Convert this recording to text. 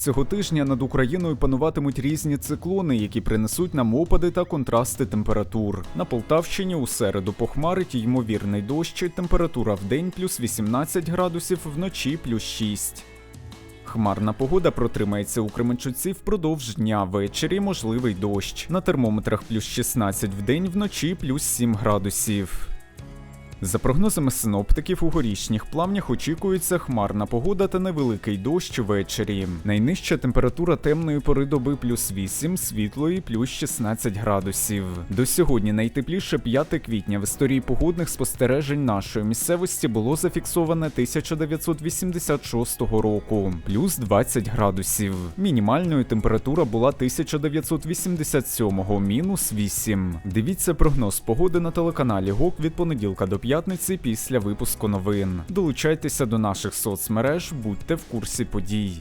Цього тижня над Україною пануватимуть різні циклони, які принесуть нам опади та контрасти температур. На Полтавщині у середу похмарить ймовірний дощ, температура в день плюс 18 градусів, вночі плюс 6. Хмарна погода протримається у Кременчуці впродовж дня. Ввечері можливий дощ. На термометрах плюс 16 в день, вночі плюс 7 градусів. За прогнозами синоптиків, у горішніх плавнях очікується хмарна погода та невеликий дощ ввечері. Найнижча температура темної пори доби плюс 8, світлої плюс 16 градусів. До сьогодні найтепліше 5 квітня в історії погодних спостережень нашої місцевості було зафіксоване 1986 року, плюс 20 градусів. Мінімальною температура була 1987, мінус 8. Дивіться прогноз погоди на телеканалі ГОК від понеділка до п'ятниці після випуску новин. Долучайтеся до наших соцмереж, будьте в курсі подій.